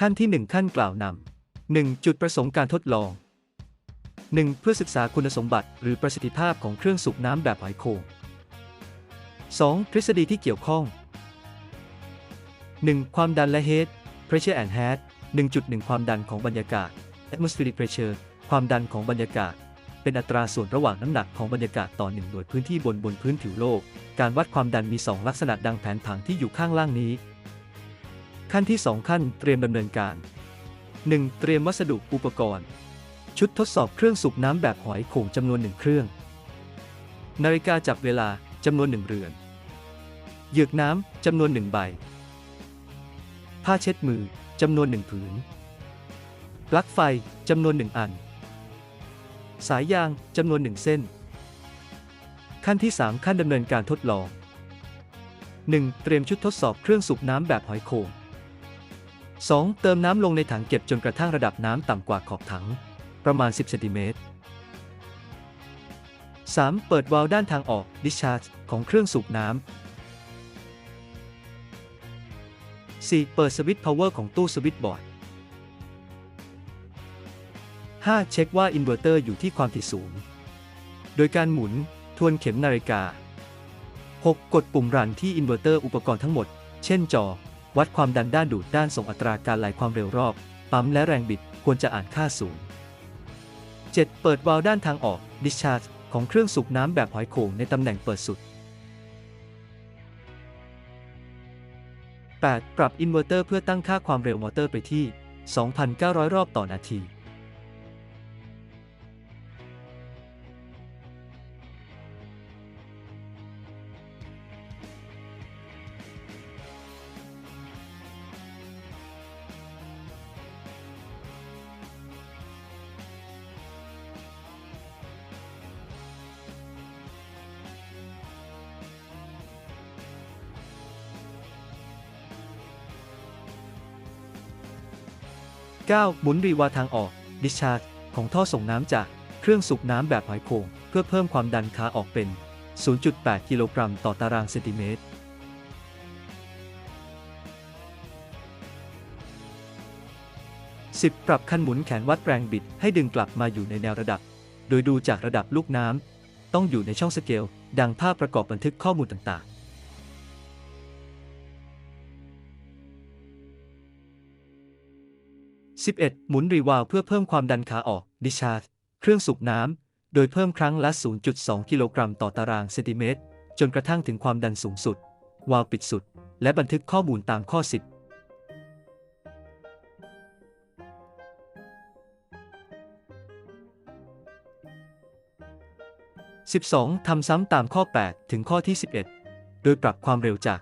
ขั้นที่ 1 ขั้นกล่าวนำ 1. จุดประสงค์การทดลอง 1. เพื่อศึกษาคุณสมบัติหรือประสิทธิภาพของเครื่องสูบน้ำแบบหอยโขง 2. ทฤษฎีที่เกี่ยวข้อง 1. ความดันและ head pressure and head 1.1 ความดันของบรรยากาศ atmospheric pressure ความดันของบรรยากาศ เป็นอัตราส่วนระหว่างน้ำหนักของบรรยากาศต่อหนึ่งหน่วยพื้นที่บนบนพื้นผิวโลก การวัดความดันมี 2 ลักษณะดังแผนผังที่อยู่ข้างล่างนี้ ขั้นที่ 2 ขั้นเตรียมดำเนินการ 1. เตรียมวัสดุอุปกรณ์ ชุดทดสอบเครื่องสูบน้ำแบบหอยโข่งจำนวนหนึ่งเครื่อง นาฬิกาจับเวลาจำนวนหนึ่งเรือน เหยือกน้ำจำนวนหนึ่งใบ ผ้าเช็ดมือจำนวนหนึ่งผืน ปลั๊กไฟจำนวนหนึ่งอัน สายยางจำนวนหนึ่งเส้น ขั้นที่ 3 ขั้นดำเนินการทดลอง 1. เตรียมชุดทดสอบเครื่องสูบน้ำแบบหอยโข่ง 2. เติมน้ำลงในถังเก็บจนกระทั่งระดับน้ำต่ำกว่าขอบถัง ประมาณ 10 เซนติเมตร 3. เปิดวาล์วด้านทางออก discharge ของเครื่องสูบน้ำ 4. เปิดสวิตช์ power ของตู้สวิตช์บอร์ด 5. เช็คว่าอินเวอร์เตอร์อยู่ที่ความถี่สูง โดยการหมุน ทวนเข็มนาฬิกา 6. กดปุ่มรันที่อินเวอร์เตอร์อุปกรณ์ทั้งหมด เช่นจอ วัดความดันด้านดูดด้านส่งอัตราการไหลความเร็วรอบ ปั๊มและแรงบิดควรจะอ่านค่าสูง 7. เปิดวาล์วด้านทางออก discharge ของเครื่องสูบน้ำแบบหอยโข่งในตำแหน่งเปิดสุด 8. ปรับอินเวอร์เตอร์เพื่อตั้งค่าความเร็วมอเตอร์ไปที่ 2,900 รอบต่อนาที 9. หมุนรีวาทางออก discharge ของท่อส่งน้ำจากเครื่องสูบน้ำแบบหอยโข่งเพื่อเพิ่มความดันขาออกเป็น 0.8 กิโลกรัมต่อตารางเซนติเมตร 10. ปรับคันหมุนแขนวัดแรงบิดให้ดึงกลับมาอยู่ในแนวระดับ โดยดูจากระดับลูกน้ำต้องอยู่ในช่องสเกล ดังภาพประกอบบันทึกข้อมูลต่างๆ 11. หมุนรีวาลเพื่อเพิ่มความดันขาออก discharge เครื่องสูบน้ำ โดยเพิ่มครั้งละ 0.2 กิโลกรัมต่อตารางเซนติเมตร จนกระทั่งถึงความดันสูงสุด วาลปิดสุด และบันทึกข้อมูลตามข้อ 10 12. ทำซ้ำตามข้อ 8 ถึงข้อที่ 11 โดยปรับความเร็วจาก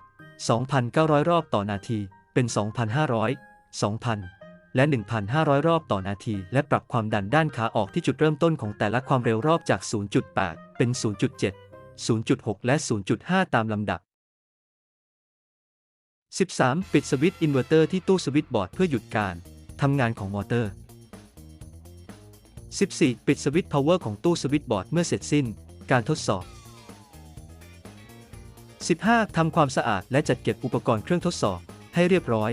2,900 รอบต่อนาที เป็น 2,500 2,000 และ 1,500 รอบต่อนาที และปรับความดันด้านขาออกที่จุดเริ่มต้นของแต่ละความเร็วรอบจาก 0.8 เป็น 0.7 0.6 และ 0.5 ตามลำดับ 13. ปิดสวิตช์อินเวอร์เตอร์ที่ตู้สวิตช์บอร์ดเพื่อหยุดการทำงานของมอเตอร์ 14. ปิดสวิตช์ power ของตู้สวิตช์บอร์ดเมื่อเสร็จสิ้น การทดสอบ 15. ทำความสะอาดและจัดเก็บอุปกรณ์เครื่องทดสอบให้เรียบร้อย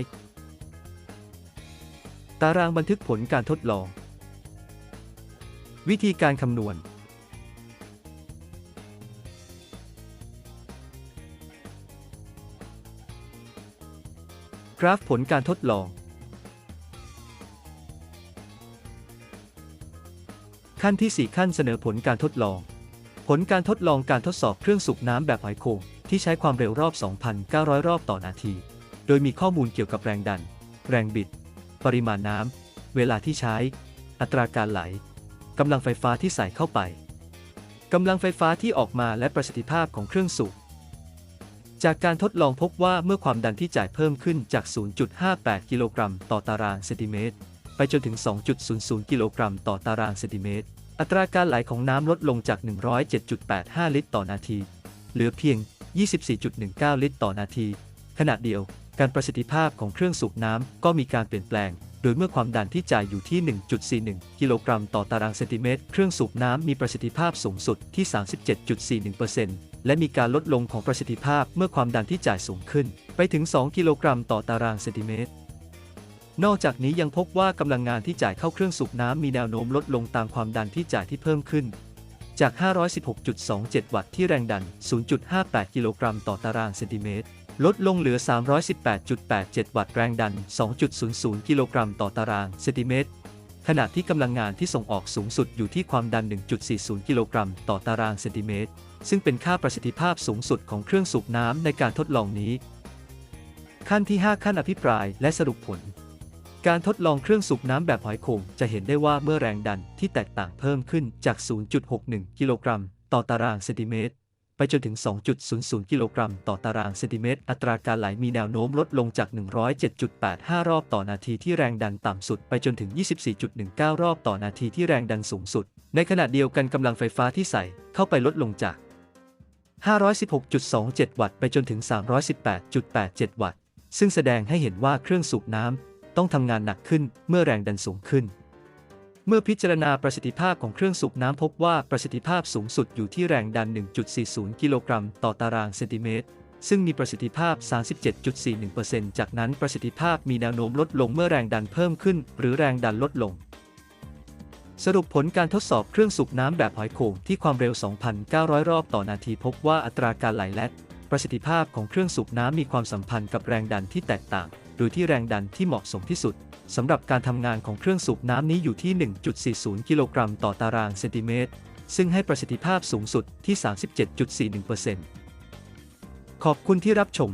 ตารางบันทึกผลการทดลอง วิธีการคำนวณ กราฟผลการทดลอง ขั้นที่ 4 ขั้นเสนอผลการทดลอง ผลการทดลองการทดสอบเครื่องสูบน้ำแบบหอยโข่งที่ใช้ความเร็วรอบ 2,900 รอบต่อนาที โดยมีข้อมูลเกี่ยวกับแรงดัน แรงบิด ปริมาณน้ำ เวลาที่ใช้ อัตราการไหล กำลังไฟฟ้าที่ใส่เข้าไป กำลังไฟฟ้าที่ออกมาและประสิทธิภาพของเครื่องสูบ จากการทดลองพบว่าเมื่อความดันที่จ่ายเพิ่มขึ้นจาก 0.58 กิโลกรัมต่อตารางเซนติเมตร ไปจนถึง 2.00 กิโลกรัมต่อตารางเซนติเมตร อัตราการไหลของน้ำลดลงจาก 107.85 ลิตรต่อนาที เหลือเพียง 24.19 ลิตรต่อนาที ขณะเดียว การประสิทธิภาพของเครื่องสูบน้ำก็มีการเปลี่ยนแปลง โดยเมื่อความดันที่จ่ายอยู่ที่ 1.41 กิโลกรัมต่อตารางเซนติเมตร เครื่องสูบน้ำมีประสิทธิภาพสูงสุดที่ 37.41%และมีการลดลงของประสิทธิภาพเมื่อความดันที่จ่ายสูงขึ้น ไปถึง 2 กิโลกรัมต่อตารางเซนติเมตรนอกจากนี้ยังพบว่ากำลังงานที่จ่ายเข้าเครื่องสูบน้ำมีแนวโน้มลดลงตามความดันที่จ่ายที่เพิ่มขึ้น จาก 516.27 วัตต์ที่แรงดัน 0.58 กิโลกรัมต่อตารางเซนติเมตร ลดลงเหลือ 318.87 วัตต์แรงดัน 2.00 กิโลกรัมต่อตารางเซนติเมตร ขณะที่กำลังงานที่ส่งออกสูงสุดอยู่ที่ความดัน 1.40 กิโลกรัมต่อตารางเซนติเมตร ซึ่งเป็นค่าประสิทธิภาพสูงสุดของเครื่องสูบน้ำในการทดลองนี้ ขั้นที่ 5 ขั้นอภิปรายและสรุปผล การทดลองเครื่องสูบน้ำแบบหอยโข่งจะเห็นได้ว่าเมื่อแรงดันที่แตกต่างเพิ่มขึ้นจาก 0.61 กิโลกรัมต่อตารางเซนติเมตร ไปจนถึง 2.00 กิโลกรัมต่อตารางเซนติเมตร อัตราการไหลมีแนวโน้มลดลงจาก 107.85 รอบต่อนาทีที่แรงดันต่ำสุด ไปจนถึง 24.19 รอบต่อนาทีที่แรงดันสูงสุด ในขณะเดียวกันกำลังไฟฟ้าที่ใส่เข้าไปลดลงจาก 516.27 วัตต์ไปจนถึง 318.87 วัตต์ ซึ่งแสดงให้เห็นว่าเครื่องสูบน้ำต้องทำงานหนักขึ้นเมื่อแรงดันสูงขึ้น เมื่อพิจารณาประสิทธิภาพของเครื่องสูบน้ำพบว่าประสิทธิภาพสูงสุดอยู่ที่แรงดัน 1.40 กิโลกรัมต่อตารางเซนติเมตร ซึ่งมีประสิทธิภาพ 37.41%จากนั้นประสิทธิภาพมีแนวโน้มลดลงเมื่อแรงดันเพิ่มขึ้น หรือแรงดันลดลง สรุปผลการทดสอบเครื่องสูบน้ำแบบหอยโข่งที่ความเร็ว 2,900 รอบต่อนาทีพบว่าอัตราการไหลและ ประสิทธิภาพของเครื่องสูบน้ำมีความสัมพันธ์กับแรงดันที่แตกต่าง โดยที่แรงดันที่เหมาะสมที่สุดสำหรับการทำงานของเครื่องสูบน้ำนี้อยู่ที่ 1.40 กิโลกรัมต่อตารางเซนติเมตร ซึ่งให้ประสิทธิภาพสูงสุดที่ 37.41%ขอบคุณที่รับชม